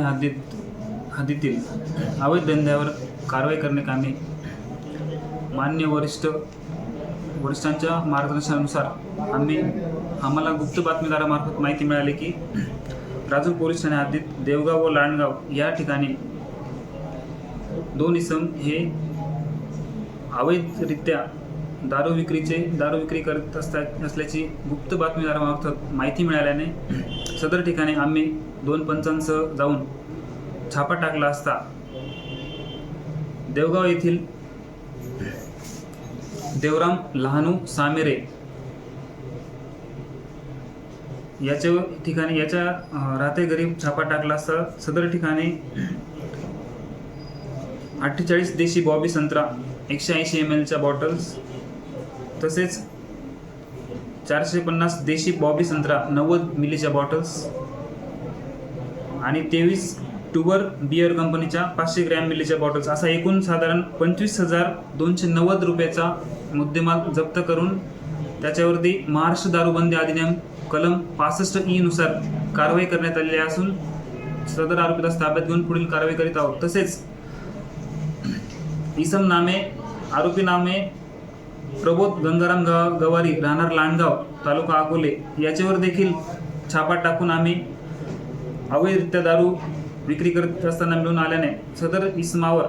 आणि हद्दीत हद्दीतील अवैध धंद्यावर कारवाई करणे कामे मान्य वरिष्ठ वरिष्ठांच्या मार्गदर्शनानुसार आम्ही आम्हाला गुप्त बातमीदारामार्फत माहिती मिळाली की राजूर पोलीस ठाणे हद्दीत देवगाव व लांडगाव या ठिकाणी दोन इसम हे अवैधरित्या दारू विक्रीचे दारू विक्री करत असतात असल्याची गुप्त बातमीदारामार्फत माहिती मिळाल्याने सदर ठिकाणी आम्ही दोन पंचांसह जाऊन छापा टाकला असता देवगाव येथील देवराम लहानू सामेरे याच्या ठिकाणी याच्या राहते घरी छापा टाकला असता सदर ठिकाणी अठ्ठेचाळीस देशी बॉबी संत्रा एकशे ऐंशी एम एलच्या बॉटल्स तसेच चारशे पन्नास देशी बॉबी संत्रा नव्वद मिलीच्या बॉटल्स आणि तेवीस ट्युबर बियर कंपनीच्या पाचशे ग्रॅम मिलीच्या बॉटल्स असा एकूण साधारण पंचवीस हजार दोनशे नव्वद रुपयाचा मुद्देमाल जप्त करून त्याच्यावरती महाराष्ट्र दारूबंदी अधिनियम कलम पासष्ट ईनुसार कारवाई करण्यात आलेली असून सदर आरोपीला ताब्यात घेऊन पुढील कारवाई करीत आहोत. तसेच इसम नामे आरोपी नामे प्रबोध गंगाराम गाव गवारी राहणार लांडगाव तालुका अकोले. याच्यावर देखील छापा टाकून आम्ही अवैधरित्या दारू विक्री करत असताना मिळून आल्याने सदर इस्मावर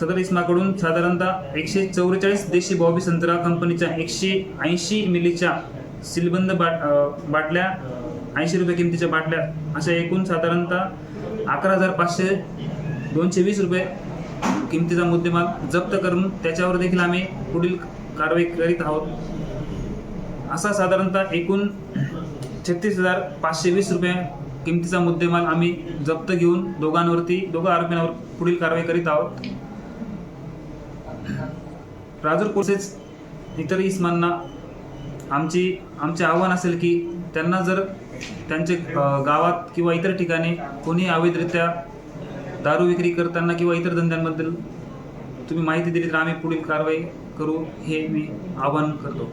सदर इस्माकडून साधारणतः एकशे चौवेचाळीस देशी बॉबी संत्रा कंपनीच्या एकशे ऐंशी मिलीच्या सिलबंद बाट बाटल्या ऐंशी रुपये किमतीच्या बाटल्या अशा एकूण साधारणतः अकरा हजार पाचशे दोनशे वीस रुपये किमतीचा मुद्देमाल जप्त करून त्याच्यावर देखील आम्ही पुढील कारवाई करीत आहोत. असा साधारणतः एकूण छत्तीस हजार पाचशे वीस रुपये किमतीचा मुद्देमाल आम्ही जप्त घेऊन दोघांवरती दोघं आरोपींवर पुढील कारवाई करीत आहोत. राजूर कोसेस इतर इस्मांना आमची आमचे आव्हान असेल की त्यांना जर त्यांचे गावात किंवा इतर ठिकाणी कोणी अवैधरित्या दारू विक्री करताना किंवा इतर धंद्यांबद्दल तुम्ही माहिती दिली तर आम्ही पुढील कारवाई करू हे मी आवाहन करतो.